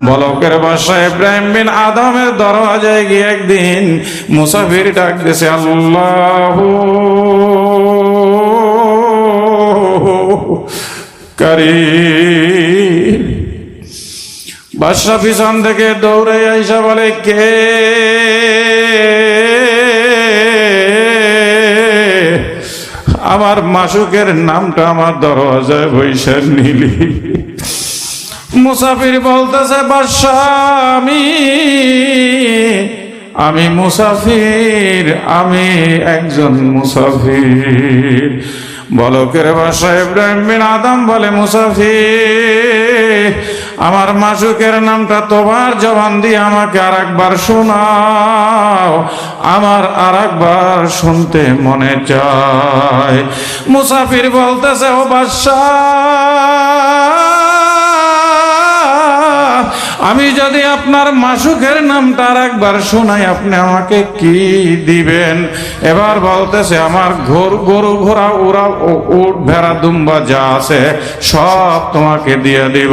বলকের বাসা ইব্রাহিম বিন আদমের দরওয়াজায় গিয়ে একদিন মুসাফির ডাক দিছে আল্লাহ করি বাদশা পিছন থেকে দৌড়ে আইসা বলে, কে? আমার মাসুকের নামটা আমার দরওয়াজায় বৈশাখ নিলি। মুসাফির বলতেছে, বাদশাহ, আমি মুসাফির, আমি একজন মুসাফির। বলকের বাসা ইব্রাহিম আদম? বলে, মুসাফির, আমার মাসুকের নামটা তোমার জবান দিয়ে আমাকে আর একবার শোনাও। আমার আর একবার শুনতে মনে চায়। মুসাফির বলতেছে, ও বাদশাহ আমি যদি আপনার মাসুকের নামটা একবার শোনাই, আপনি আমাকে কি দিবেন? এবার বলতেছে, আমার ঘোর গরু ঘোড়া ওরা উট, ভেড়া, দুম্বা যা আছে, সব তোমাকে দিয়ে দিব।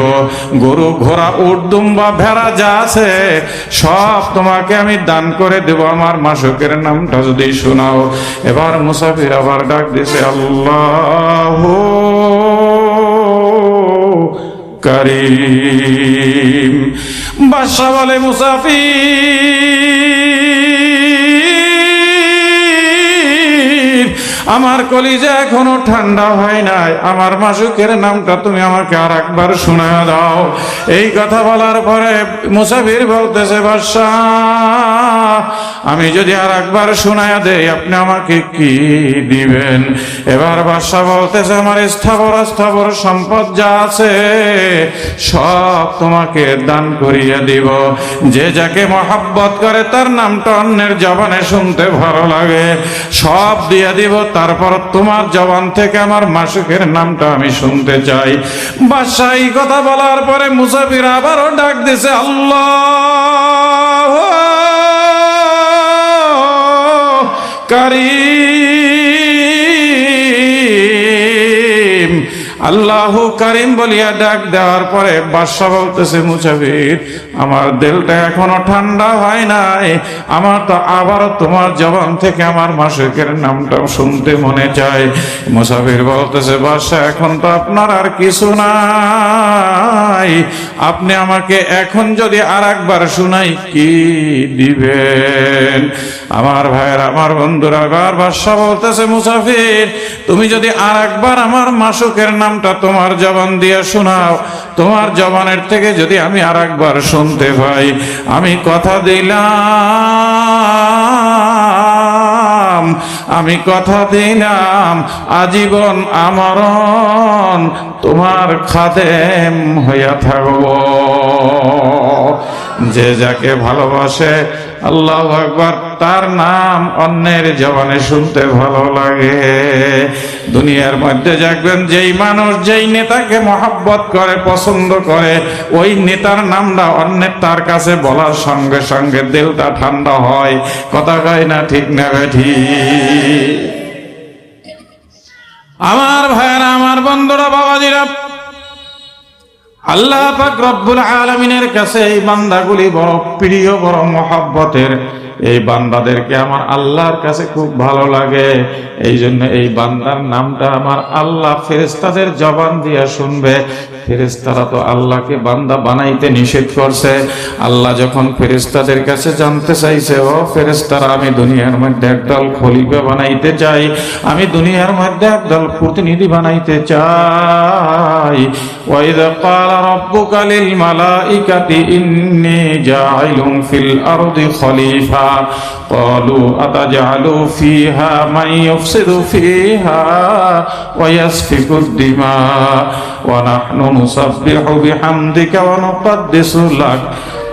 গরু ঘোড়া, উট, দুম্বা, ভেড়া যা আছে, সব তোমাকে আমি দান করে দেব। আমার মাসুকের নামটা যদি শোনাও। এবার মুসাফির আবার ডাক দিছে, আল্লাহ করিম। বাদশাহ বলে মুসাফির। আমার কলিজা এখনও ঠান্ডা হয় নাই। আমার মাসুকের নামটা তুমি আমাকে আর একবার শোনা দাও। এই কথা বলার পরে মুসাফির বলতেছে বাদশাহ আমি যদি আর একবার শোনায়া দেই, আপনি আমাকে কি দিবেন? এবার বাদশাহ বলতেছে, আমার স্থাবর স্থাবর সম্পদ যা আছে, সব তোমাকে দান করিয়া দিব। যে যাকে মহাব্বত করে, তার নামটা অন্যের জবানে শুনতে ভালো লাগে। সব দিয়ে দিব তারপর তোমার জবান থেকে আমার মাসুকের নামটা আমি শুনতে চাই। বাদশাহ কথা বলার পরে মুসাফির আবারও ডাক দিছে, আল্লাহ করিম আল্লাহ করিম বলিয়া ডাক দেওয়ার পরে বাদশাহ বলতেছে মুসাফির আমার দিলটা এখনও ঠান্ডা হয় নাই। আমার তো আবারও তোমার জবান থেকে আমার মাসিকের নামটা শুনতে মনে চায়। মুসাফির বলতেছে, বাদশাহ, এখন তো আপনার আর কিছু নাই। আপনি আমাকে এখন যদি আর একবার শুনাই কি দিবেন? আমার ভাইয়ের, আমার বন্ধুরা, এবার বাদশাহ বলতেছে মুসাফির তুমি যদি আর একবার আমার মাসুকের নামটা তোমার জবান দিয়ে শোনাও। তোমার জবানের থেকে যদি আমি আর একবার শুনতে পাই, আমি কথা দিলাম, আমি কথা দিলাম, আজীবন আমরণ তোমার খাদেম হইয়া থাকব। যে যাকে ভালোবাসে আল্লাহ একবার তার নাম অন্যের জবানে শুনতে ভালো লাগে। দুনিয়ার মধ্যে দেখবেন যেই মানুষ যেই নেতাকে মহাব্বত করে, পছন্দ করে, ওই নেতার নামটা অন্যের তার কাছে বলার সঙ্গে সঙ্গে দিলটা ঠান্ডা হয়। কথা কয় না ঠিক না বেঠি আমার ভাইয়েরা, আমার বন্ধুরা, বাবাজিরা আল্লাহ রব্বুল আলমিনের কাছে এই বান্দাগুলি বড় প্রিয় বড় মহাব্বতের। এই বান্দাদেরকে আমার আল্লাহর কাছে খুব ভালো লাগে। এই জন্য এই বান্দার নামটা আমার আল্লাহ ফেরেস্তাদের জবান দিয়া শুনবে। ফেরেস্তারা তো আল্লাহকে বান্দা বানাইতে নিষেধ করছে। আল্লাহ যখন ফেরেস্তাদের কাছে জানতে চাইছে, ও ফেরেস্তারা আমি দুনিয়ার মধ্যে একদল খলিফা বানাইতে চাই। আমি দুনিয়ার মধ্যে একদল প্রতিনিধি বানাইতে চাই। ওয়াইদা ক্বালা রাব্বুকা লিল মালাঈকাতি ইন্নী জা'ইলুন ফিল আরদি খলিফা। خليفة قالوا أتجعل فيها من يفسد فيها ويسفك الدماء ونحن نسبح بحمدك ونقدس لك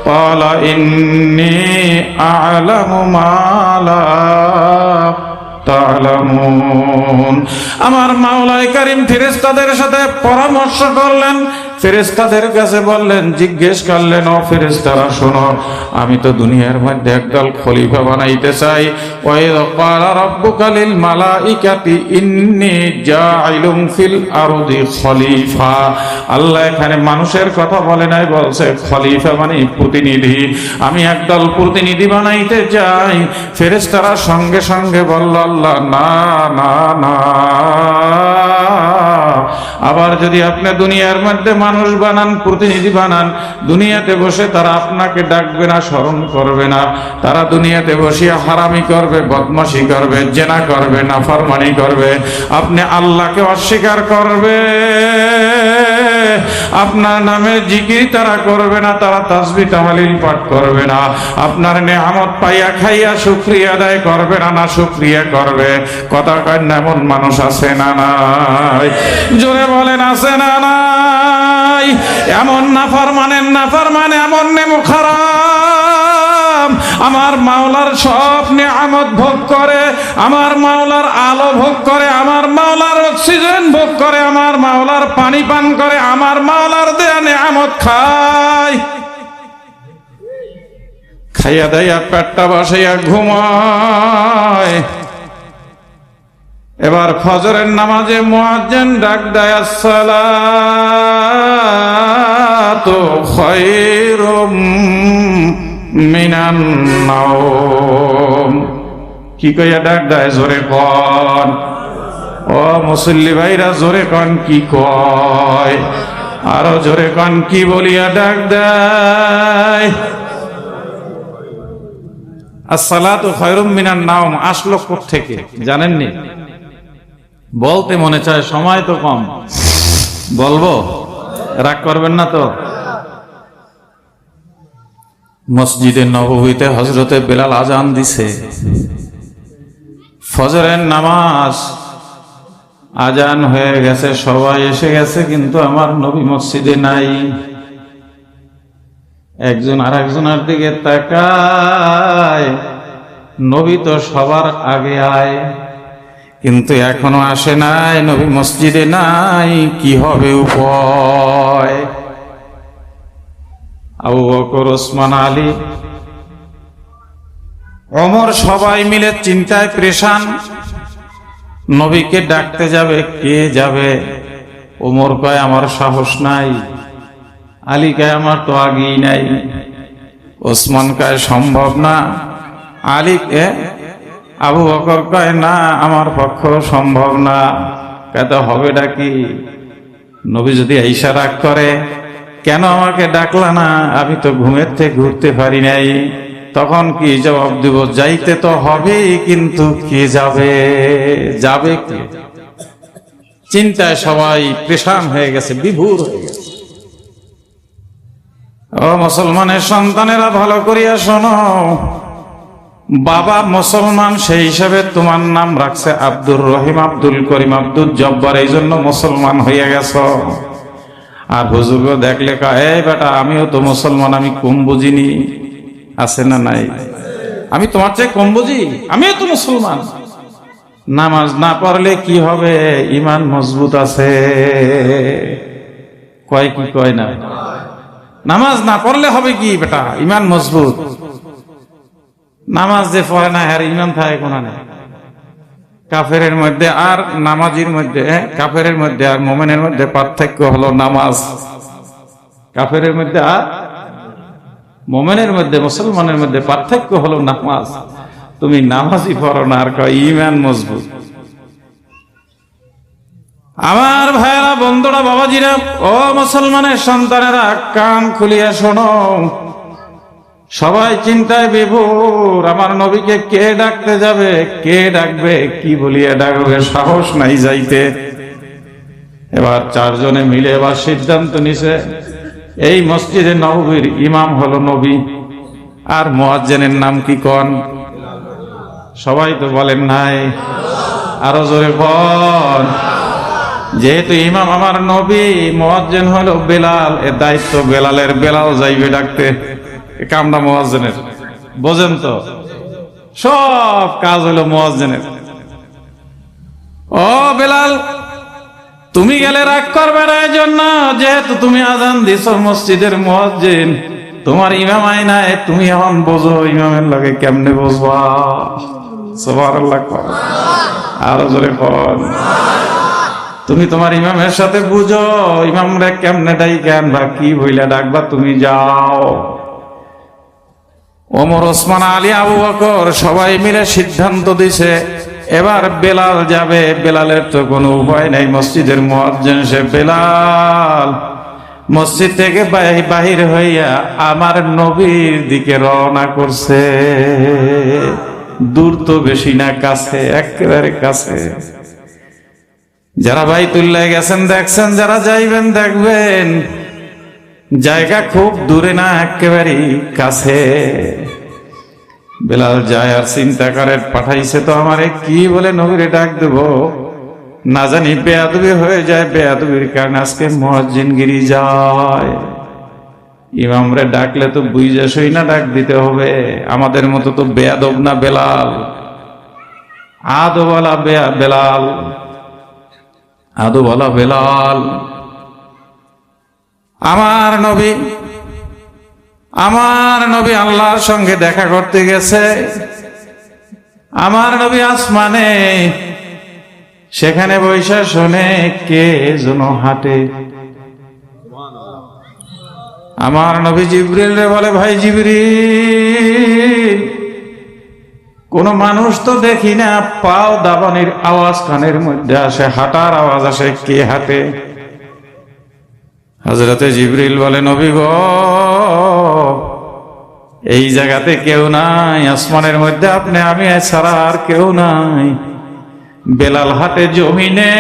قال إني أعلم ما لا তালামুন আমার মাওলাই করিম ফেরেশতাদের সাথে পরামর্শ করলেন ফেরেস্তাদের কাছে বললেন, জিজ্ঞেস করলেন, ও ফেরেস্তারা শোনো, আমি তো দুনিয়ার মধ্যে একদল খলিফা বানাইতে চাই। রব্বুকালিল মালাইকাতি, ইন্নি জাইলুম ফিল আরদি খলিফা। আল্লাহ এখানে মানুষের কথা বলে নাই, বলছে, খলিফা মানে প্রতিনিধি। আমি একদল প্রতিনিধি বানাইতে চাই। ফেরেস্তারা সঙ্গে সঙ্গে বলল, আল্লাহ, না না না। আবার যদি আপনি দুনিয়ার মধ্যে মানুষ বানান, প্রতিনিধি বানান, দুনিয়াতে বসে তারা আপনাকে ডাকবে না, স্মরণ করবে না। তারা দুনিয়াতে বসিয়া হারামি করবে, বদমাশি করবে, জেনা করবে, নাফরমানি করবে। আপনি আল্লাহকে অস্বীকার করবে। আপনার নামে জিকির তারা করবে না, তারা তাসবি তাহালিল পাঠ করবে না। আপনার নেহামত পাইয়া খাইয়া শুক্রিয়া আদায় করবে না না শুক্রিয়া করবে। কথা কয় এমন মানুষ আছে না নাই? জোরে বলেন, আছে না নাই? এমন নাফার মানেন নাফার মানে এমন নেমো খারাপ আমার মাওলার সব নিয়ামত ভোগ করে, আমার মাওলার আলো ভোগ করে, আমার মাওলার অক্সিজেন ভোগ করে, আমার মাওলার পানি পান করে, আমার মাওলার দেয়া নিয়ামত খায়। খাইয়া দাইয়া পেটটা বসাইয়া ঘুমায়। এবার ফজরের নামাজে মুয়াজ্জিন ডাক দেয়, আসসালাতু খায়রুম মিনান নাওম। কি কইয়া ডাক দেয়, জোরে কন। ও মুসল্লি ভাইরা, জোরে কন কি কয়? আরও জোরে কন কি বলিয়া ডাক দেয়? আসসালাতু খায়রুম মিনান নাওম, আসলো থেকে জানেননি? বলতে মনে চায়, সময় তো কম। বলব? রাগ করবেন না তো? মসজিদে নববীতে হজরতে বেলাল আজান দিছে। ফজরের নামাজ আজান হয়ে গেছে, সবাই এসে গেছে, কিন্তু আমার নবী মসজিদে নাই। একজন আর একজনের দিকে তাকায়, নবী তো সবার আগে আয়। কিন্তু এখনও আসে নাই, নবী মসজিদে নাই, কি হবে উপায়? ওসমান, আলী অমর সবাই মিলে চিন্তায় প্রেশান। নবীকে ডাকতে যাবে, কে যাবে? ওমর কয়, আমার সাহস নাই। আলী কয়, আমার তো আগেই নাই। ওসমান কয়, সম্ভব না। আলী আবু বকর কয়, না, আমার পক্ষ সম্ভব না। কত হবে ডাকি নবী যদি ঈশা রাগ করে, কেন আমাকে ডাকলা না? আমি তো ঘুমের থেকে ঘুরতে পারি নাই। তখন কি জবাব দিব, যাইতে তো হবেই, কিন্তু কে যাবে? যাবে কে? চিন্তায় সবাই প্রেশান হয়ে গেছে, বিভুর হয়ে গেছে। ও মুসলমানের সন্তানেরা, ভালো করিয়া শোনো বাবা মুসলমান, সেই হিসাবে তোমার নাম রাখছে আব্দুর রহিম আব্দুল করিম আব্দুল জব্বার, এই জন্য মুসলমান হইয়া গেছ। আর হুজুর দেখলে কা এই বেটা, আমিও তো মুসলমান, আমি কম বুঝিনি আছে না নাই? আমি তোমার চেয়ে কম বুঝি আমিও তো মুসলমান। নামাজ না পড়লে কি হবে? ইমান মজবুত আছে। কয় কি কয় না? নামাজ না পড়লে হবে কি বেটা? ইমান মজবুত। নামাজ যে পড়ে না হ্যার ইমান থাকে কোনা নেই। কাফেরের মধ্যে আর নামাজির মধ্যে কাফের মধ্যে আর মোমেনের মধ্যে পার্থক্য হলো নামাজ। কাফের মধ্যে আর মোমেনের মধ্যে, মুসলমানের মধ্যে পার্থক্য হলো নামাজ। তুমি নামাজই পড়ো না, আর কয় ইমান মজবুত। আমার ভাইয়েরা, বন্ধুরা, বাবাজিরা, ও মুসলমানের সন্তানেরা, কান খুলিয়া শোনো। সবাই চিন্তায় বিভোর, আমার নবীকে কে ডাকতে যাবে, কে ডাকবে, কি বলিয়া ডাকবে সাহস নাই যাইতে। এবার চারজনে মিলে এবার সিদ্ধান্ত নিছে, এই মসজিদে নবীর ইমাম হলো নবী, আর মোয়াজ্জেনের নাম কি কন? সবাই তো বলেন নাই, আরও জোরে বল। যেহেতু ইমাম আমার নবী, মোয়াজ্জেন হলো বেলাল, এর দায়িত্ব বেলালের, বেলাল যাইবে ডাকতে। কামটা মোয়াজ্জেনের। বোঝেন তো? সব কাজ হলো মোয়াজ্জেনের। ও বেলাল, তুমি গেলে রাগ করবে না এই জন্য যেহেতু তুমি আজান দিছ মসজিদের মসজিদ তোমার ইমাম আই নাই, তুমি এখন বোঝো ইমামের লাগে কেমনে বুঝবা সবার আরও জোরে কর। তুমি তোমার ইমামের সাথে বুঝো, ইমামরা কেমনে ডাই কেন বা কি বইলা ডাকবা তুমি যাও। ওমর, ওসমান, আলী, আবু বকর সবাই মিলে সিদ্ধান্ত দিছে, এবার বেলাল যাবে। বেলালের তো কোনো উপায় নাই, মসজিদের মুয়াজ্জিন সে বেলাল। মসজিদ থেকে বাহির হইয়া আমার নবীর দিকে রওনা করছে। দূর তো বেশি না, কাছে, একেবারে কাছে। যারা ভাই বাইতুল্লাহ গেছেন, দেখছেন, যারা যাইবেন, দেখবেন। জায়গা খুব দূরে না একেবারেই কাছে। বেলাল যায় আর চিন্তা করে, পাঠাইছে তো আমারে, কি বলে নবীরে ডাক দেব? না জানি বেয়াদবি হয়ে যায়, বেয়াদবির কারণে আজকে মহাজিনগিরি যায়। ইমামরে ডাকলে তো বুঝে সই না ডাক দিতে হবে। আমাদের মতো তো বেয়াদব না বেলাল। আদওয়ালা বেয়া বেলাল। আদওয়ালা বেলাল। আমার নবী আমার নবী আল্লাহর সঙ্গে দেখা করতে গেছে। আমার নবী আসমানে, সেখানে বৈশা শোনে কে যেন হাটে। আমার নবী জিবরিল রে বলে, ভাই জিবরিল, কোন মানুষ তো দেখি না, পাও দাবানির আওয়াজ কানের মধ্যে আসে, হাঁটার আওয়াজ আসে, কে হাঁটে? হজরতে জিবরিল বলে নবী গো, এই জায়গাতে কেউ নাই, আসমানের মধ্যে আপনি, আমি ছাড়া আর কেউ নাই। বেলাল হাটে জমিনে,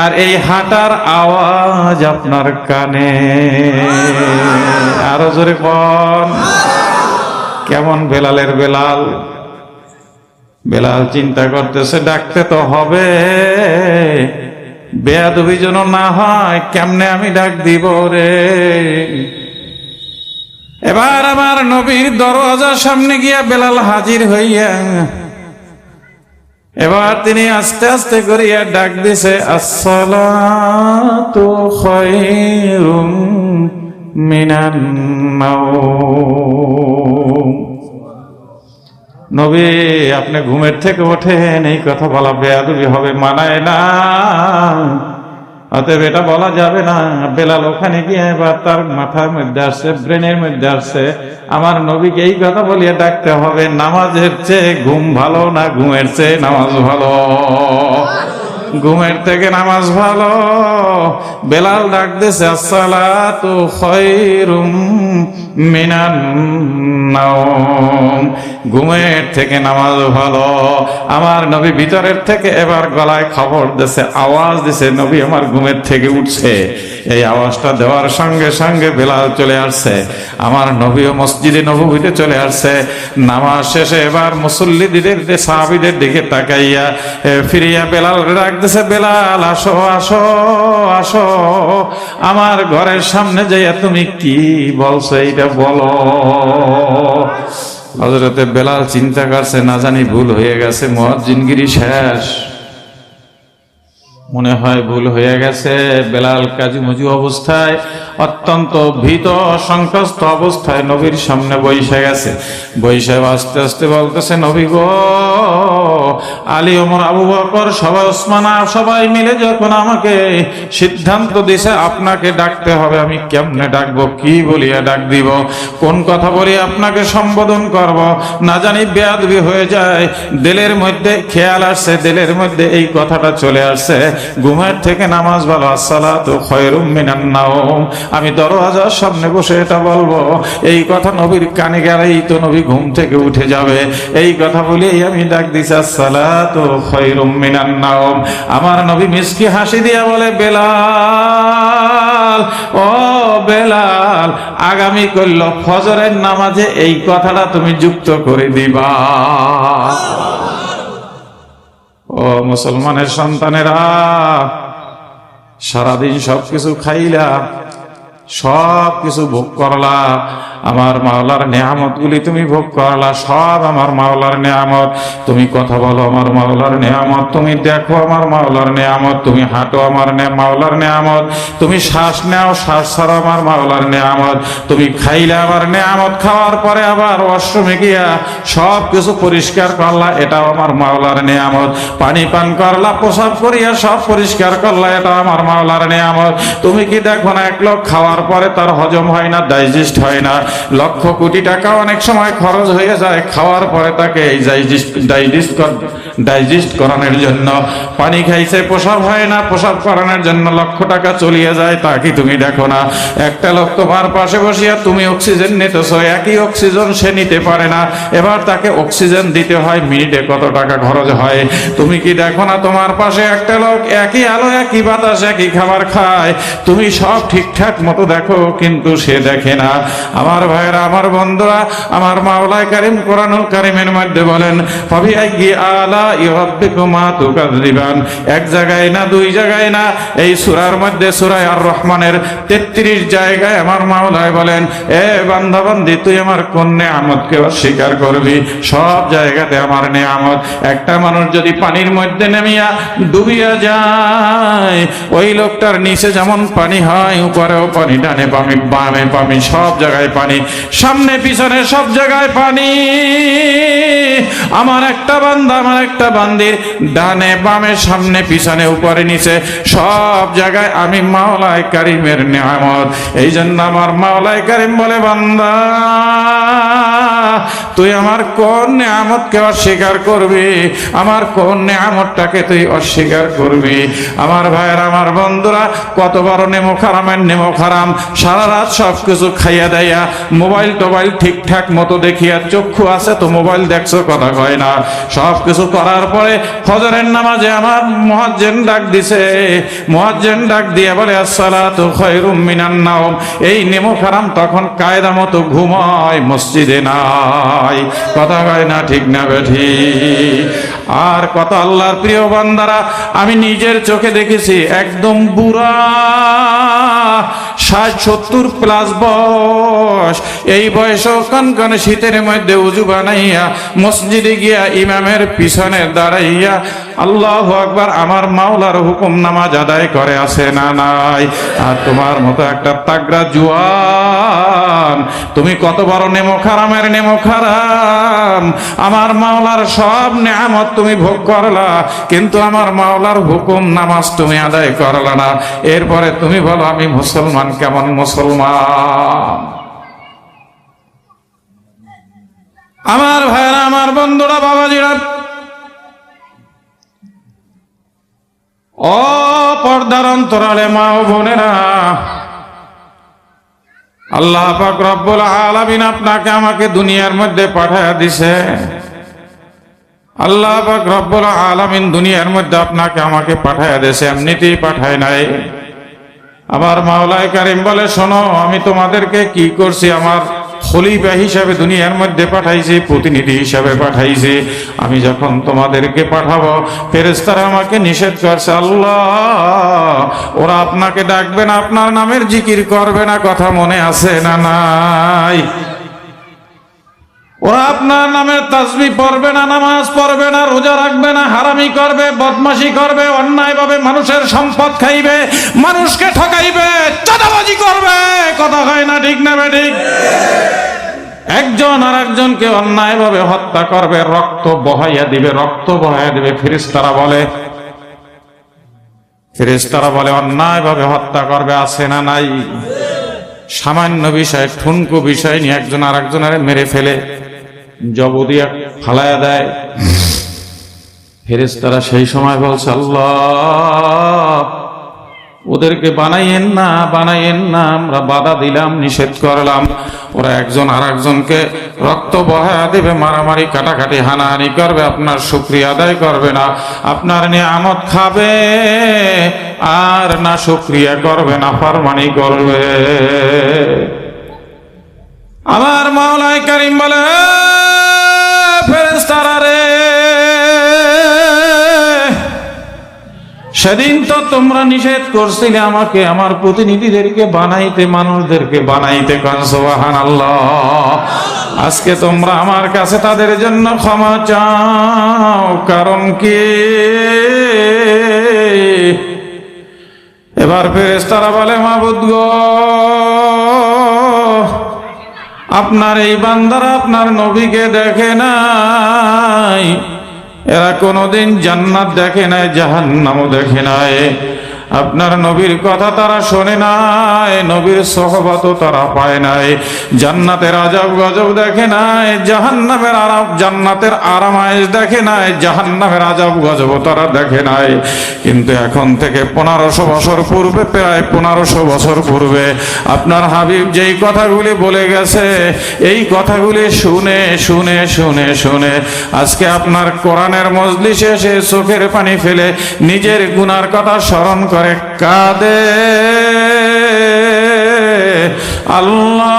আর এই হাঁটার আওয়াজ আপনার কানে। আরও জোরে কন কেমন বেলালের বেলাল? বেলাল চিন্তা করতেছে, ডাকতে তো হবে। বেয়াদবি যেন না হয়, কেমনে আমি ডাক দিব রে? এবার আমার নবীর দরওয়াজার সামনে গিয়া বেলাল হাজির হইয়া, এবার তিনি আস্তে আস্তে করিয়া ডাক দিছে, আসসালাতু খায়রুম মিনান নাওম। নবী, আপনি ঘুমের থেকে ওঠেন, এই কথা বলা বেয়াদুবি হবে, মানায় না। অতএব এটা বলা যাবে না। বেলাল ওখানে গিয়ে এবার তার মাথার মধ্যে আসছে, ব্রেনের মধ্যে আসছে। আমার নবীকে এই কথা বলিয়ে ডাকতে হবে, নামাজের চেয়ে ঘুম ভালো না ঘুমের চেয়ে নামাজ ভালো? ঘুমের থেকে নামাজ ভালো। বেলাল ডাক দিছে ঘুমের থেকে নামাজ ভালো। আমার নবী ভিতরের থেকে এবার গলায় খবর দিছে, আওয়াজ দিছে, নবী, আমার ঘুমের থেকে উঠছে। এই আওয়াজটা দেওয়ার সঙ্গে সঙ্গে বেলাল চলে আসছে। আমার নবীও মসজিদে নবীতে চলে আসছে। নামাজ শেষে এবার মুসল্লিদের সাহাবিদের দিকে তাকাইয়া ফিরিয়া বেলাল রাখতেছে বেলাল, আসো আসো আসো। আমার ঘরের সামনে যাইয়া তুমি কি বলছো এইটা বলো। হজরতে বেলাল চিন্তা করছে, না জানি ভুল হয়ে গেছে মহাজিনগিরি শেষ। মনে হয় ভুল হয়ে গেছে। বেলাল কাজী মজু অবস্থায় অত্যন্ত ভীত সংকস্ত অবস্থায় নবীর সামনে বৈশা গেছে। বৈশা আস্তে আস্তে বলতেছে, নবী গো, আলী, ওমর, আবু বকর, সবাই, ওসমানা সবাই মিলে যখন আমাকে সিদ্ধান্ত দিছে, আপনাকে ডাকতে হবে। আমি কেমনে ডাকবো, কি বলিয়া ডাক দিব? কোন কথা বলি আপনাকে সম্বোধন করব? না জানি বেয়াদবি হয়ে যায়। দিলের মধ্যে খেয়াল আসছে, দিলের মধ্যে এই কথাটা চলে আসছে। ঘুমের থেকে নামাজ ভালো খয়রুম আমি দরওয়াজার সামনে বসে এটা বলব, এই কথা নবীর কানে গেলেই তো নবী ঘুম থেকে উঠে যাবে। এই কথা বলেই আমি ডাক দিছি, আসসালাতু খয়রুম মিনান নাওম। আমার নবী মিসকি হাসি দিয়া বলে, বেলাল, ও বেলাল, আগামী করল ফজরের নামাজে এই কথাটা তুমি যুক্ত করে দিবা। ও মুসলমানের সন্তানেরা সারাদিন সবকিছু খাইলা সব কিছু ভোগ করলা আমার মাওলার নিয়ামত গুলি তুমি ভোগ করলা, সব আমার মাওলার নিয়ামত। তুমি কথা বলো আমার মাওলার নিয়ামত, তুমি দেখো আমার মাওলার নিয়ামত, তুমি হাঁটো আমার মাওলার নিয়ামত। তুমি শ্বাস নাও, শ্বাস ছাড়ো আমার মাওলার নিয়ামত। তুমি খাইলে আমার নিয়ামত, খাওয়ার পরে আবার ওয়াশরুমে গিয়া সব কিছু পরিষ্কার করলা, এটাও আমার মাওলার নিয়ামত। পানি পান করলা, প্রসাব করিয়া সব পরিষ্কার করলা এটা আমার মাওলার নিয়ামত। তুমি কি দেখো না, এক লোক খাওয়ার পরে তার হজম হয় না ডাইজেস্ট হয় না। লক্ষ কোটি টাকা অনেক সময় খরচ হয়ে যায়, খাওয়ার পরে তাকে ডাইজেস্ট ডাইজেস্ট করানোর জন্য। পানি খাইছে, প্রসাব হয় না, প্রসাব করানোর জন্য লক্ষ টাকা চলিয়ে যায়, তা কি তুমি দেখো না। একটা লোক তোমার পাশে বসিয়া তুমি অক্সিজেন নিতেছ, একই অক্সিজেন সে নিতে পারে না। এবার তাকে অক্সিজেন দিতে হয়, মিনিটে কত টাকা খরচ হয়? তুমি কি দেখো না তোমার পাশে একটা লোক একই আলো, একই বাতাস, একই খাবার খায়? তুমি সব ঠিকঠাক মতো দেখো, কিন্তু সে দেখে না। আমার ভাইয়েরা, আমার বন্ধুরা, আমার মাওলায় কারিম কোরআনুল কারিমের মধ্যে বলেন ফবি আইগি আলা ইরাব্বিকুমা তুকাযিবান এক জায়গায় না, দুই জায়গায় না, এই সূরার মধ্যে সূরা আর রহমানের 33 জায়গায় আমার মাওলায় বলেন, এ বান্দা বান্দি তুই আমার কোন নিয়ামতকে অস্বীকার করবি? সব জায়গাতে আমার নিয়ামত। একটা মানুষ যদি পানির মধ্যে নেমিয়া ডুবিয়া যায়, ওই লোকটার নিচে যেমন পানি হয়, উপরেও পানি ডানে পানি বামে পানি, সব জায়গায় পানি। সামনে, পিছনে সব জায়গায় পানি। আমার একটা বান্দা, আমার একটা বান্দির ডানে, বামে, সামনে, পিছনে, উপরে, নিচে সব জায়গায় আমি মাওলায় কারিমের নিয়ামত। এই জন্য আমার মাওলায় কারিম বলে, বান্দা, তুই আমার কোন নিয়ামতকে অস্বীকার করবি? আমার কোন নিয়ামতটাকে তুই অস্বীকার করবি? আমার ভাইয়ের, আমার বন্ধুরা, কত বড় নেমো খারামের নেমো খারাম, সারা রাত সব কিছু খাইয়া দেয়া মোবাইল টোবাইল ঠিকঠাক মতো দেখিয়া চক্ষু আছে তো মোবাইল দেখছ কথা কয় না। সব কিছু করার পরে ফজরের নামাজে আমার মহাজ্জেন ডাক দিছে। মহাজ্জেন ডাক দিয়ে বলে, আসসালাতু খায়রুম মিনান নাওম। এই নেমো খারাম তখন কায়দা মতো ঘুমায়, মসজিদে নাই। কথা কয় না ঠিক না বেঠি। আর কত আল্লাহর প্রিয় বান্দারা, আমি নিজের চোখে দেখেছি, একদম বুড়া ষাট, সত্তর প্লাস বয়স। এই বয়সও কনকন শীতের মধ্যে উজু বানাইয়া, মসজিদে গিয়া ইমামের পিছনে দাঁড়াইয়া আল্লাহ আকবার, আমার মাওলার হুকুম নামাজ আদায় করে আসে না নাই? আর তোমার মতো একটা তাগড়া জুয়ান, তুমি কত বড় নেমো খারামের নেমো খারাম আমার মাওলার সব নেয়ামত তুমি ভোগ করলা, কিন্তু আমার মাওলার হুকুম নামাজ তুমি আদায় করলা না। এরপরে তুমি বলো, আমি মুসলমান, কেমন মুসলমান? আমার ভাইরা আমার বন্ধুরা, বাবাজিরা ও পর্দার অন্তরালে মা ও বোনেরা, আল্লাহ পাক রব্বুল আলামিন আপনাকে আমাকে দুনিয়ার মধ্যে পাঠায় দিছে। আল্লাহ পাক রব্বুল আলামিন দুনিয়ার মধ্যে আপনাকে আমাকে পাঠায় দিছে এমনিতেই পাঠায় নাই। আমার মাওলায় কারিম বলে, শোনো, আমি তোমাদেরকে কি করছি? আমার খলিফা হিসাবে দুনিয়ার মধ্যে পাঠাইছি, প্রতিনিধি হিসাবে পাঠাইছি। আমি যখন তোমাদেরকে পাঠাবো ফেরেস্তারা আমাকে নিষেধ করছে, আল্লাহ, ওরা আপনাকে ডাকবে না, আপনার নামের জিকির করবে না, কথা মনে আছে না নাই? ওরা আপনার নামের তাসবি পড়বে না, নামাজ পড়বে না, রোজা রাখবে না, হারামি করবে, বদমাশি করবে, অন্যায়ভাবে মানুষের সম্পদ খাইবে, মানুষকে ঠকাইবে, চাঁদাবাজি করবে। কথা হয় না ঠিক না ঠিক? একজন আর একজনকে অন্যায়ভাবে হত্যা করবে, রক্ত বহাইয়া দিবে, রক্ত বহাইয়া দিবে ফিরিস্তারা বলে। ফিরিস্তারা বলে, অন্যায়ভাবে হত্যা করবে, আছে না নাই? সামান্য বিষয়, ঠুনকু বিষয় নিয়ে একজন আর একজনের মেরে ফেলে। জব দিয়া ফালায়া দেয়। ফেরেস্তারা সেই সময় বলছে, আল্লাহ, ওদেরকে বানাইয়েন না বানাইয়েন না, আমরা বাধা দিলাম, নিষেধ করলাম। ওরা একজন আর একজনকে রক্ত বহায়া দেবে, মারামারি কাটাকাটি হানাহানি করবে, আপনার শুক্রিয়া আদায় করবে না, আপনার নিয়ামত খাবে, আর না শুক্রিয়া করবে, না ফারমানি করবে। আমার মাওলায় কারিম বলে ফেরেস্তারা সেদিন তো তোমরা নিষেধ করছিলে আমাকে, আমার প্রতিনিধিদেরকে বানাইতে, মানুষদেরকে বানাইতে কনসবাহান আল্লাহ আজকে তোমরা আমার কাছে তাদের জন্য ক্ষমা চাও, কারণ কি? এবার ফেরেশতারা বলে, মাবুদ গো আপনার এই বান্দারা আপনার নবীকে দেখে নাই। এরা কোনোদিন জান্নাত দেখে নাই, জাহান্নামও দেখে নাই। আপনার নবীর কথা তারা শোনে নাই, নবীর সহবত তারা পায় নাই। জান্নাতের আজব গজব দেখে নাই, জাহান্নামের আরাম, জান্নাতের আরামায়েশ দেখে নাই, জাহান্নামের আজব গজব তারা দেখে নাই। কিন্তু এখন থেকে পনেরোশো বছর পূর্বে, প্রায় পনেরোশো বছর পূর্বে, আপনার হাবিব যেই কথাগুলি বলে গেছে, এই কথাগুলি শুনে শুনে শুনে শুনে, আজকে আপনার কোরআনের মজলিসে এসে চোখের পানি ফেলে নিজের গুনার কথা স্মরণ করে কাঁদে। আল্লাহ,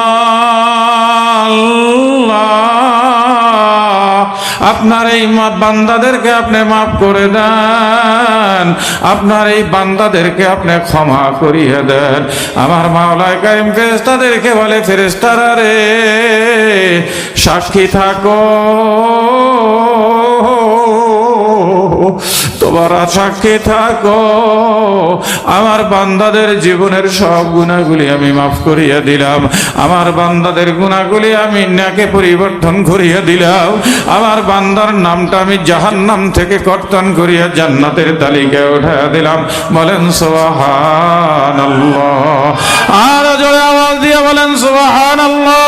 আপনার এই বান্দাদেরকে আপনি মাফ করে দেন। আপনার এই বান্দাদেরকে আপনি ক্ষমা করিয়ে দেন। আমার মাওলায় কাইম ফেরেস্তাদেরকে বলে ফেরেস্তারা রে, সাক্ষী থাকো। তোমরা সাক্ষী থাকো। আমার বান্দাদের জীবনের সব গুণাগুলি আমি মাফ করিয়া দিলাম। আমার বান্দাদের গুণাগুলি আমি নাকে পরিবর্তন করিয়া দিলাম। আমার বান্দার নামটা আমি জাহান্নাম থেকে কর্তন করিয়া জান্নাতের তালিকায় উঠাইয়া দিলাম। বলেন সোহান আর জোরে আওয়াজ দিয়ে বলেন সোহান গুণা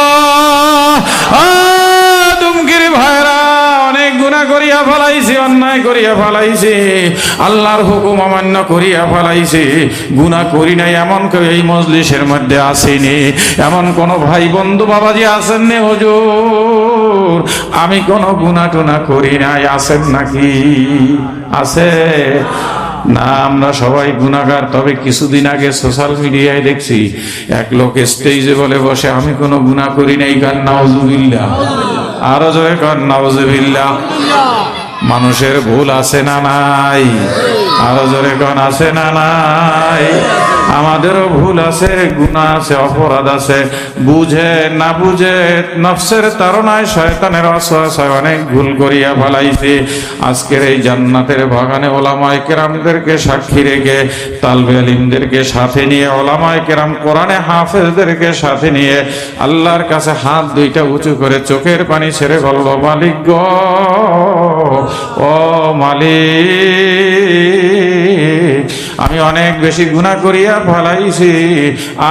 করিয়া ফেলাইছি, অন্যায় করিয়া ফেলাইছি, আল্লাহর হুকুম অমান্য করিয়া ফেলাইছি গুণা করি নাই, এমন কেউ এই মজলিসের মধ্যে আসেনি, এমন কোন ভাই বন্ধু বাবাজি আসেন নে হুজুর, আমি কোনো গুণা টুনা করি নাই, আসেন নাকি? আছে না, আমরা সবাই গুণাগার তবে কিছুদিন আগে সোশ্যাল মিডিয়ায় দেখছি, এক লোক স্টেজে বলে বসে, আমি কোনো গুণা করি নাই, গান নাউজুবিল্লাহ। আরও জোরে কর, নাউজুবিল্লাহ। মানুষের ভুল আছে না নাই? আরও জোরে কন আছে না নাই? আমাদেরও ভুল আছে গুণা আছে, অপরাধ আছে। বুঝে না বুঝে নফসের তারনায় শয়তানের অসহায় অনেক ভুল করিয়া ফেলাইছে। আজকের এই জান্নাতের বাগানে ওলামায় কেরামদেরকে সাক্ষী রেখে, তালবে আলিমদেরকে সাথে নিয়ে, ওলামায় কেরাম কোরআনে হাফেজদেরকে সাথে নিয়ে, আল্লাহর কাছে হাত দুইটা উঁচু করে চোখের পানি ছেড়ে বলল, মালিক গ, ও মালিক আমি অনেক বেশি গুণা করিয়া ফেলাইছি।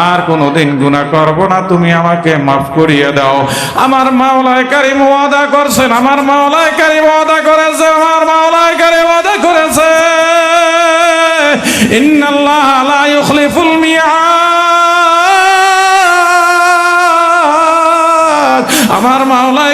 আর কোনোদিন গুণা করব না, তুমি আমাকে মাফ করিয়া দাও। আমার মাওলায় কারিম ওয়াদা করছেন, আমার মাওলায় কারিম ওয়াদা করেছে আমার মাওলায় কারি ওয়াদা করেছে। ইন্নাল্লাহ লা ইউখলিফুল মিয়াদ। আমার মাওলায়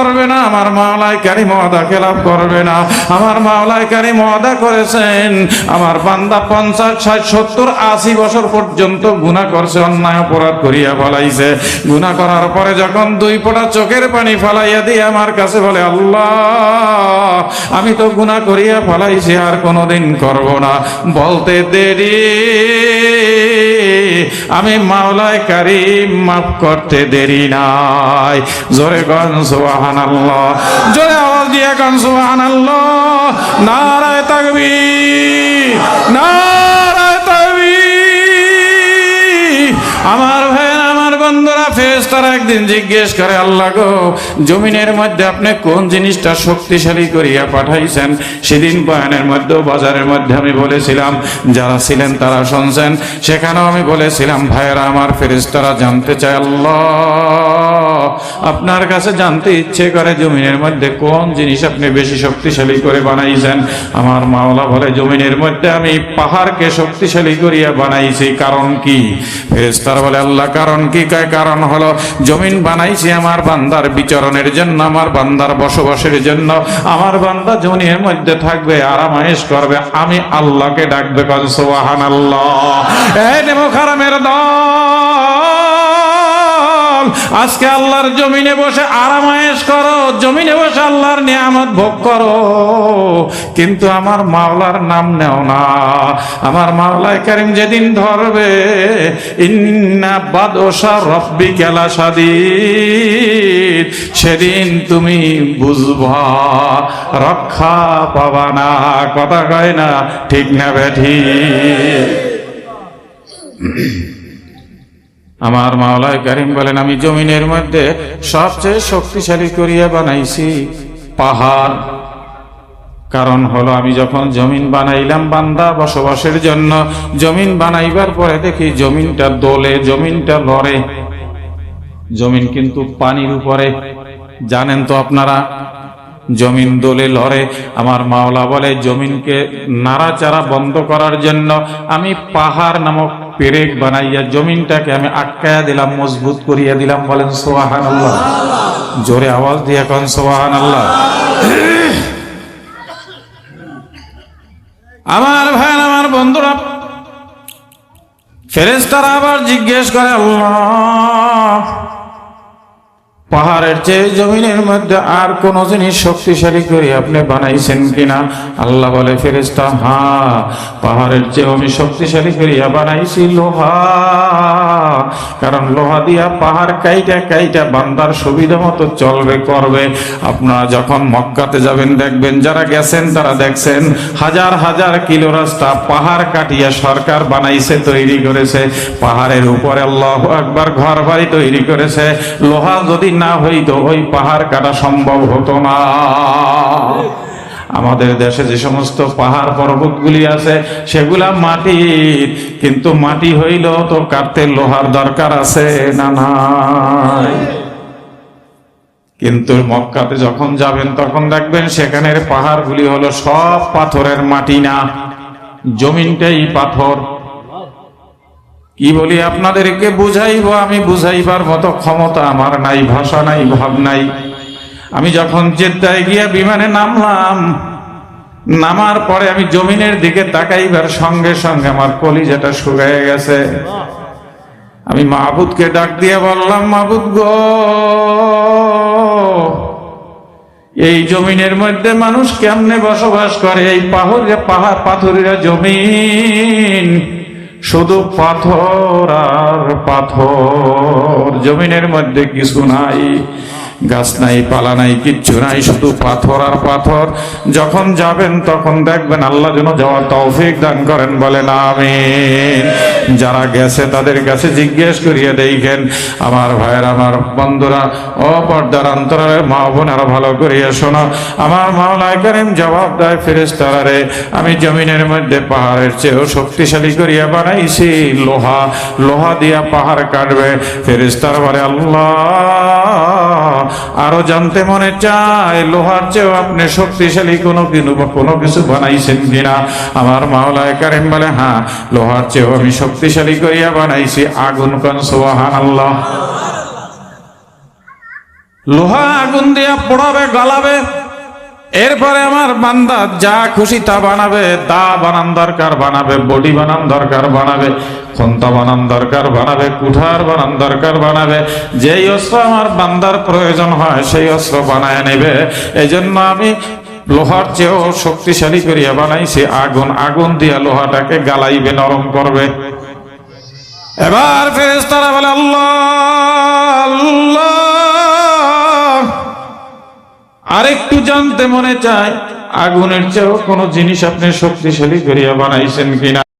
করবে না, আমার মাওলায় কারি মদা খেলাপ করবে না। আমার মাওলায় কারি মদা করেছেন, আমার বান্দা পঞ্চাশ, ষাট, সত্তর, আশি বছর পর্যন্ত গুণা করছে, অন্যায় অপরাধ করিয়া ফলাইছে। গুণা করার পরে যখন দুই পোটা চোখের পানি ফলাইয়া দিয়ে আমার কাছে বলে, আল্লাহ আমি তো গুনাহ করিয়া ফলাইছি, আর কোনোদিন করব না। বলতে দেরি। আমি মাওলায় কারিম মাফ করতে দেরি নাই। জোরে গন সুবাহান জোরে আওয়াজ দিয়ে গন সুবাহান নারায় তাকবি নারায় তাকবি আমার বন্ধুরা ফেস তারা একদিন জিজ্ঞেস করে, আল্লাহ গো, জমিনের মধ্যে আপনি কোন জিনিসটা শক্তিশালী করিয়া পাঠাইছেন? সেদিন বয়ানের মধ্যে বাজারের মধ্যে আমি বলেছিলাম, যারা ছিলেন তারা শুনছেন। সেখানেও আমি বলেছিলাম, ভাইয়েরা আমার ফেরেশতারা জানতে চায় আল্লাহ, আপনার কাছে জানতে ইচ্ছে করে জমিনের মধ্যে কোন জিনিস আপনি বেশি শক্তিশালী করে বানাইছেন? আমার মাওলা বলে, জমিনের মধ্যে আমি পাহাড়কে শক্তিশালী করিয়া বানাইছি। কারণ কি? ফেরেশতারা বলে, আল্লাহ, কারণ কি? কয় কারণ হলো? জমিন বানাইছি আমার বান্দার বিচরণের জন্য, আমার বান্দার বসবাসের জন্য। আমার বান্দা জমিনের মধ্যে থাকবে, আরামায়েশ করবে, আমি আল্লাহকে ডাকবে কল সুবহানাল্লাহ। এই নেমো খারামের দল! আজকে আল্লাহর জমিনে বসে আরামায়েশ করো, জমিনে বসে আল্লাহর নিয়ামত ভোগ করো। কিন্তু আমার মাওলার নাম নেও না। আমার মাওলায় কারিম যেদিন ধরবে রব্বি কেলা সাদিদ সেদিন তুমি বুঝবা, রক্ষা পাবা না। কথা কয় না, ঠিক না বেঠি আমার মাওলায় কারিম বলেন, আমি জমিনের মধ্যে সবচেয়ে শক্তিশালী করিয়া বানাইছি পাহাড়। কারণ হলো, আমি যখন জমিন বানাইলাম বান্দা বসবাসের জন্য, জমিন বানাইবার পরে দেখি জমিনটা দোলে, জমিনটা লড়ে। জমিন কিন্তু পানির উপরে। জানেন তো আপনারা, জমিন দোলে লড়ে। আমার মাওলা বলে, জমিনকে নাড়াচাড়া বন্ধ করার জন্য আমি পাহাড় নামক পেরেক বানাইয়া জমিনটাকে আমি আটকায়া দিলাম, মজবুত করিয়া দিলাম, বলেন সোহান আল্লাহ জোরে আওয়াজ দিয়ে এখন সোহান আল্লাহ আমার ভাই, আমার বন্ধুরা ফেরেস্তারা আবার জিজ্ঞেস করে, আল্লাহ পাহাড়ের চেয়ে জমিনের মধ্যে আর কোন জিনিস শক্তিশালী করে আপনি বানাইছেন কিনা? আল্লাহ বলে ফেরেস্তা হা পাহাড়ের চেয়ে আমি শক্তিশালী করিয়া বানাইছি লোহা। কারণ লোহা দিয়া পাহাড় কাইটা কাইটা বান্দার সুবিধা মতো চলবে, করবে। আপনারা যখন মক্কাতে যাবেন, দেখবেন যারা গেছেন, তারা দেখছেন হাজার হাজার কিলো রাস্তা পাহাড় কাটিয়া সরকার বানাইছে, তৈরি করেছে। পাহাড়ের উপরে আল্লাহ একবার ঘর বাড়ি তৈরি করেছে। লোহা যদি না হইতো ওই পাহাড় কাটা সম্ভব হতো না। আমাদের দেশে যে সমস্ত পাহাড় পর্বতগুলি আছে, সেগুলা মাটির কিন্তু মাটি হইল তো কাটতে লোহার দরকার আছে না নাই? কিন্তু মক্কাতে যখন যাবেন, তখন দেখবেন সেখানের পাহাড়গুলি হলো সব পাথরের মাটি না। জমিনটাই পাথর। কি বলি, আপনাদেরকে বুঝাইব, আমি বুঝাইবার মতো ক্ষমতা আমার নাই, ভাষা নাই, ভাব নাই। আমি যখন জেদ্দায় গিয়া বিমানে নামলাম, নামার পরে আমি জমিনের দিকে তাকাইবার সঙ্গে সঙ্গে আমার কলিজাটা শুকায় গেছে। আমি মাহবুদকে ডাক দিয়ে বললাম মাহবুদ গো, এই জমিনের মধ্যে মানুষ কেমনে বসবাস করে? এই পাহাড়ে পাহাড় পাথরের জমিন শুধু পাথর আর পাথর জমিনের মধ্যে কিছু নাই। গাছ নাই, পালা নাই, কিচ্ছু নাই, শুধু পাথর আর পাথর। যখন যাবেন তখন দেখবেন আল্লাহ যেন যাওয়ার তৌফিক দান করেন, বলেন আমিন। যারা গেছে তাদের কাছে জিজ্ঞেস করিয়ে দেখেন, আমার ভাইয়ের, আমার বন্ধুরা, ও পর্দার অন্তরের মা বোনেরা, ভালো করিয়া শোনো। আমার মাওলায় করিম জবাব দেয় ফেরেস্তারা রে, আমি জমিনের মধ্যে পাহাড়ের চেয়েও শক্তিশালী করিয়া বানাইছি, লোহা লোহা দিয়া পাহাড় কাটবে। ফেরেস্তার বলে, আল্লাহ আরও জানতে মনে চায়, লোহার চেয়েও আপনি শক্তিশালী, কোনো কিছু কোনো কিছু বানাইছেন কিনা? আমার মাওলায় কারিম বলে হ্যাঁ লোহার চেয়েও আমি শক্তিশালী করিয়া বানাইছি। আগুন কন সোহান লোহা আগুন দিয়া পোড়াবে, গলাবে। এরপরে আমার বান্দা যা খুশি তা বানাবে, দা বানান দরকার বানাবে, বডি বানান দরকার বানাবে, খন্তা বানান দরকার বানাবে, কুঠার বানান দরকার বানাবে। যেই অস্ত্র আমার বান্দার প্রয়োজন হয়, সেই অস্ত্র বানায় নেবে। এই জন্য আমি লোহার চেয়েও শক্তিশালী করিয়া বানাইছি। আগুন আগুন দিয়া লোহাটাকে গালাইবে, নরম করবে। এবার ফেরেশতারা বলে, আল্লাহ! আরেকটু জানতে মনে চায় আগুনের চেয়েও কোনো জিনিস আপনি শক্তিশালী করিয়া বানাইছেন কিনা?